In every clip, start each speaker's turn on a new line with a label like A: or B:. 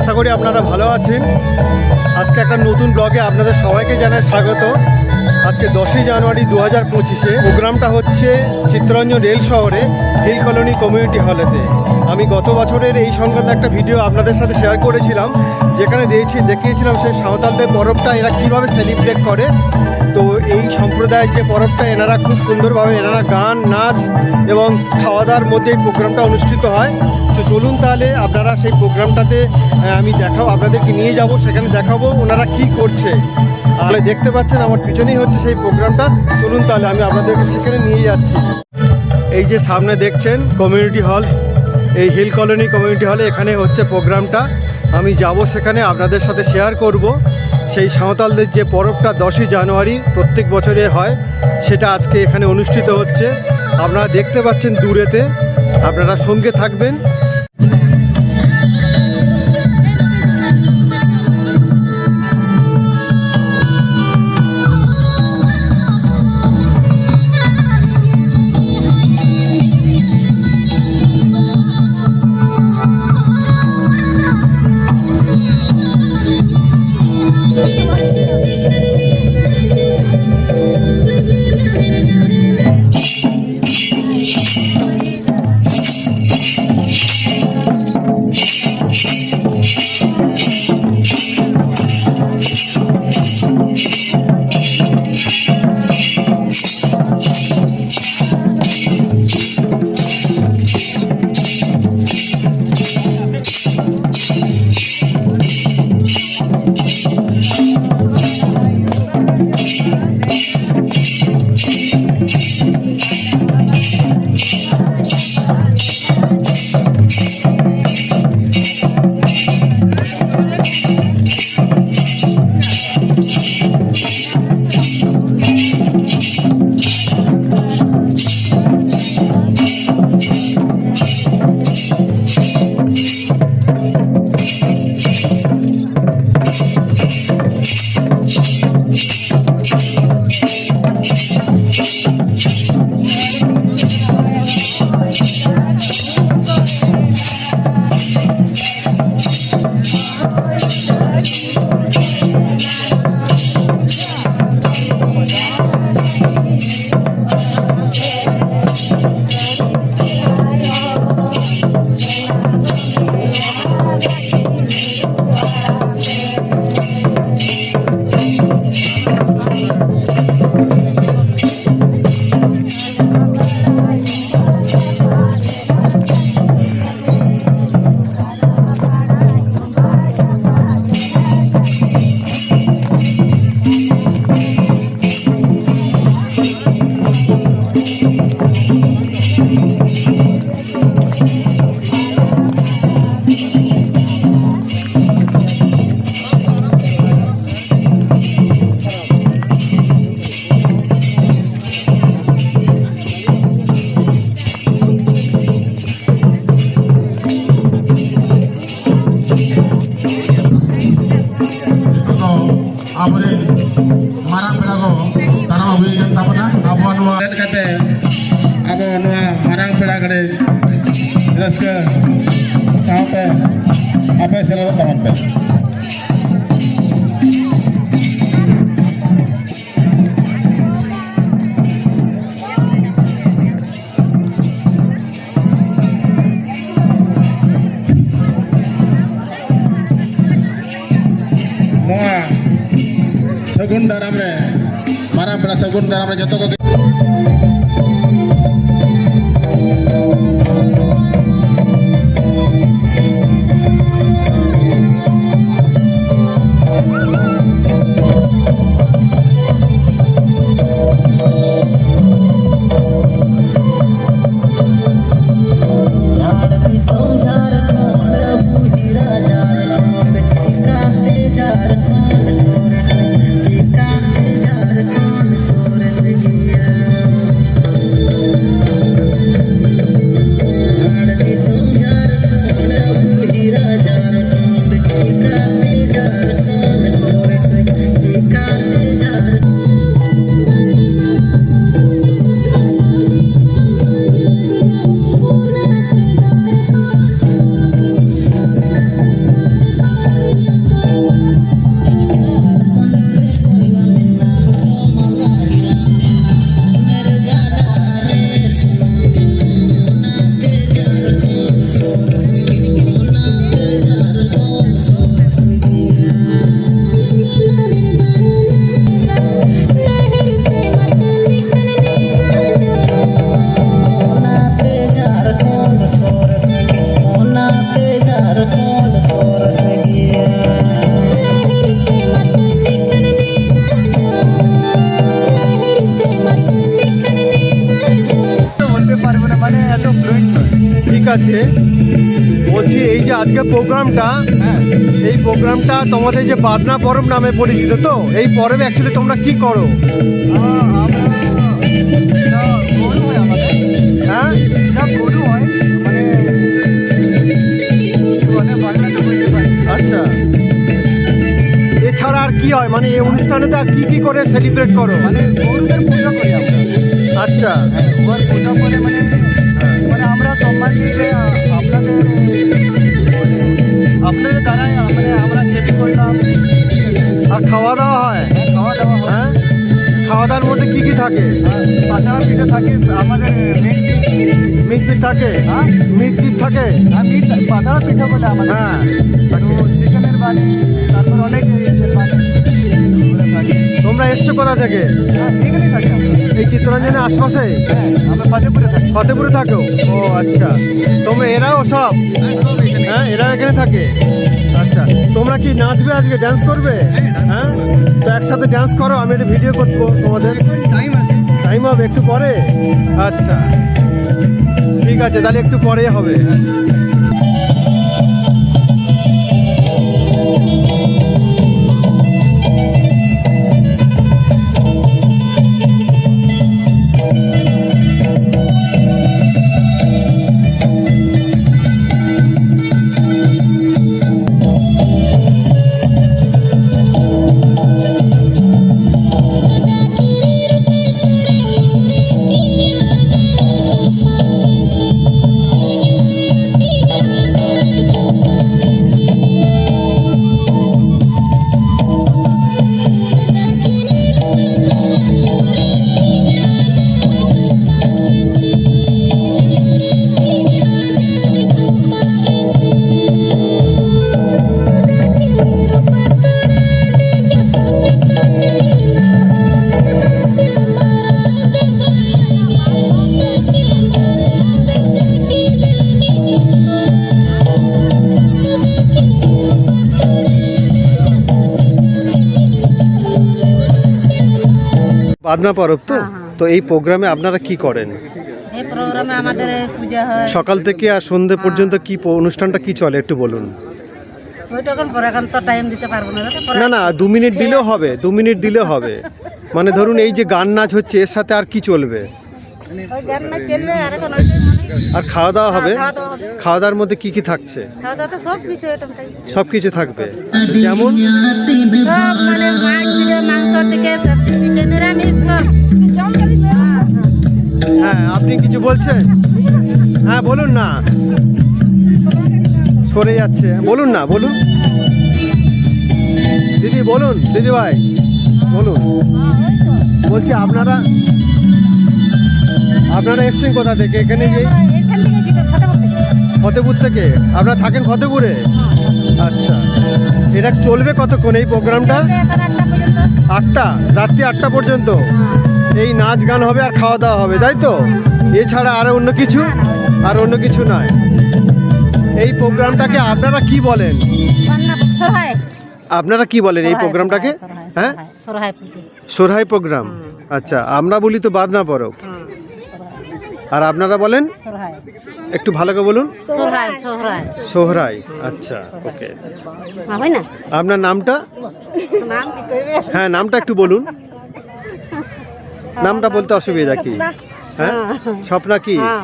A: আশা করি আপনারা ভালো আছেন। আজকে একটা নতুন ব্লগে আপনাদের সবাইকে জানাই স্বাগত। আজকে দশই জানুয়ারি দু হাজার পঁচিশে প্রোগ্রামটা হচ্ছে চিত্তরঞ্জন রেল শহরে হিল কলোনি কমিউনিটি হলেতে। আমি গত বছরের এই সংক্রান্ত একটা ভিডিও আপনাদের সাথে শেয়ার করেছিলাম, যেখানে দিয়েছি দেখিয়েছিলাম সেই সাঁওতালদের পরবটা এরা কীভাবে সেলিব্রেট করে। সম্প্রদায়ের যে পরবটা, এনারা খুব সুন্দরভাবে এনারা গান, নাচ এবং খাওয়া দাওয়ার মধ্যে এই প্রোগ্রামটা অনুষ্ঠিত হয়। তো চলুন তাহলে আপনারা সেই প্রোগ্রামটাতে আমি দেখাবো আপনাদেরকে নিয়ে যাব, সেখানে দেখাবো ওনারা কি করছে। তাহলে দেখতে পাচ্ছেন আমার পিছনেই হচ্ছে সেই প্রোগ্রামটা। চলুন তাহলে আমি আপনাদেরকে সেখানে নিয়ে যাচ্ছি। এই যে সামনে দেখছেন কমিউনিটি হল এই হিল কলোনি কমিউনিটি হলে এখানে হচ্ছে প্রোগ্রামটা। আমি যাব সেখানে, আপনাদের সাথে শেয়ার করব। সেই সাঁওতালদের যে পরবটা দশই জানুয়ারি প্রত্যেক বছরে হয়, সেটা আজকে এখানে অনুষ্ঠিত হচ্ছে। আপনারা দেখতে পাচ্ছেন দূরেতে, আপনারা সঙ্গে থাকবেন।
B: ᱨᱟᱹᱥᱠᱟᱹ ᱥᱟᱶᱛᱮ ᱟᱯᱮ ᱥᱮᱞᱮᱫᱚᱜ ᱛᱟᱵᱚᱱ ᱯᱮ ᱱᱚᱣᱟ ᱥᱟᱹᱜᱩᱱ ᱫᱟᱨᱟᱢ ᱨᱮ ᱢᱟᱨᱟᱝ ᱯᱮᱲᱟ ᱥᱟᱹᱜᱩᱱ ᱫᱟᱨᱟᱢ ᱨᱮ ᱡᱚᱛᱚ ᱠᱚᱜᱮ
A: আজকে প্রোগ্রামটা, এই প্রোগ্রামটা তোমাদের যে বাদনা পরব নামে পরিচিত তো, এই পরবে অ্যাকচুয়ালি তোমরা কি করো? হ্যাঁ? আচ্ছা। এছাড়া আর কি হয়? মানে এই অনুষ্ঠানেতে আর কি কি করে সেলিব্রেট করো?
C: মানে পুজো করি আমরা
A: আচ্ছা
C: মানে মানে আমরা সম্মান দিয়ে আপনাদের মানে আপনাদের দ্বারাই মানে আমরা খেতে করলাম।
A: আর খাওয়া দাওয়া হয়
C: খাওয়া দাওয়া হয়।
A: হ্যাঁ? খাওয়া দাওয়ার মধ্যে কি কি থাকে?
C: পাতাড়া পিঠে থাকে আমাদের
A: পিট থাকে?
C: হ্যাঁ?
A: মিট পিট থাকে?
C: পাতাড়া পিঠে বলে আমাদের।
A: হ্যাঁ
C: চিকেনের বানি তারপর অনেক
A: তোমরা এসছো কোথা থেকে?
C: হ্যাঁ এখানেই থাকি
A: এই চিত্তরঞ্জনের আশপাশে?
C: হ্যাঁ আমরা ফাতেপুরে থাকি।
A: ফতেপুরে থাকো? ও আচ্ছা। তোমরা এরাও সব?
C: সব
A: হ্যাঁ এরা এখানে থাকে? আচ্ছা তোমরা কি নাচবে আজকে? ডান্স করবে? হ্যাঁ? তো একসাথে ডান্স করো, আমি একটা ভিডিও করব তোমাদের।
C: টাইম
A: হবে, একটু পরে? আচ্ছা। ঠিক আছে, তাহলে একটু পরে হবে। বাদনা পরব তো? তো এই প্রোগ্রামে আপনারা কি করেন?
D: এই প্রোগ্রামে আমাদের পূজা হয়।
A: সকাল থেকে আর সন্ধে পর্যন্ত কি অনুষ্ঠানটা কি চলে? একটু বলুন।
D: না।
A: না দু মিনিট দিলেও হবে দু মিনিট দিলেও হবে। মানে ধরুন এই যে গান নাচ হচ্ছে এর সাথে আর কি চলবে?
D: আর মানে
A: আর খাওয়া দাওয়া হবে?
D: খাওয়া দাওয়া হবে।
A: খাওয়া দাওয়ার মধ্যে কি কি থাকছে?
D: সব কিছু এরকমটাই
A: সব কিছু থাকবে। যেমন?
D: মানে
A: হ্যাঁ আপনি কিছু বলছেন? হ্যাঁ বলুন না। সরে যাচ্ছে। বলুন না বলুন। দিদি বলুন। দিদি ভাই বলুন। বলছি আপনারা আপনারা এসছেন কোথা থেকে? এখানে যে ফতেপুর থেকে। আপনারা থাকেন ফতেপুরে? আচ্ছা। এটা চলবে কতক্ষণ এই প্রোগ্রামটা?
D: আটটা
A: রাত্রি আটটা পর্যন্ত? এই নাচ গান হবে আর খাওয়া দাওয়া হবে তাই তো? এছাড়া আর অন্য কিছু? আর অন্য কিছু নয়। এই প্রোগ্রামটাকে আপনারা কি বলেন? আপনারা কি বলেন এই প্রোগ্রামটাকে? হ্যাঁ? সোরহাই প্রোগ্রাম। আচ্ছা আমরা বলি তো বাদনা পরব।
D: হুম।
A: আর আপনারা বলেন? একটু ভালো করে বলুন। সোহরাই আচ্ছা ওকে। আপনার নামটা? হ্যাঁ নামটা একটু বলুন। নামটা বলতে অসুবিধা কি? হ্যাঁ স্বপ্না কি?
D: হ্যাঁ।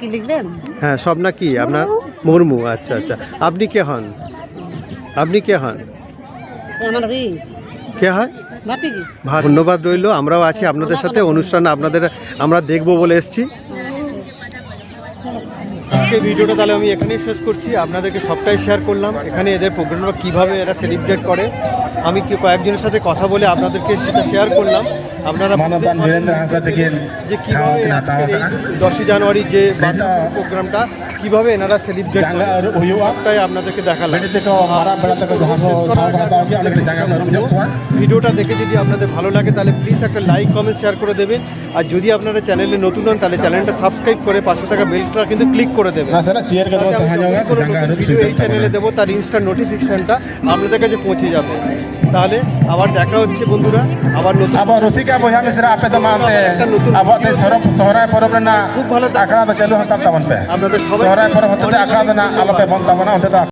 D: কি লিখবেন?
A: হ্যাঁ স্বপ্না কি? আপনার মুর্মু আচ্ছা আচ্ছা। আপনি কে হন? আপনি কে হন?
D: আমার
A: কে হয়? ধন্যবাদ রইল আমরাও আছি আপনাদের সাথে অনুষ্ঠান আপনাদের আমরা দেখব বলে এসেছি। আজকে ভিডিওটা তাহলে আমি এখানেই শেষ করছি। আপনাদেরকে সবটাই শেয়ার করলাম। এখানে এদের প্রোগ্রামটা কীভাবে এরা সেলিব্রেট করে আমি কি কয়েকজনের সাথে কথা বলে আপনাদেরকে সেটা শেয়ার করলাম। আপনারা যে কীভাবে দশই জানুয়ারি যে প্রোগ্রামটা কীভাবে এনারা সেলিব্রেট সবটাই আপনাদেরকে দেখালাম। ভিডিওটা দেখে যদি আপনাদের ভালো লাগে তাহলে প্লিজ একটা লাইক কমেন্ট শেয়ার করে দেবেন। আর যদি আপনারা চ্যানেলে নতুন হন তাহলে চ্যানেলটা সাবস্ক্রাইব করে পাশে থাকা বেলটা কিন্তু ক্লিক করে দেবে। এই চ্যানেলে দেবো তার ইনস্টা নোটিফিকেশনটা আপনাদের কাছে পৌঁছে যাবে। তাহলে আবার দেখা হচ্ছে বন্ধুরা আবার নতুন
B: আবার রসিকা বইয়া মিশ্রা আপে
A: তো মানতে
B: আবার তে সরব সরাই পরব না।
A: খুব ভালো
B: আখড়া তো চালু হতাম তখন পে।
A: আপনাদের সবাই
B: সরাই পরব হতে আখড়া না আলোতে বন্ধ না ওটা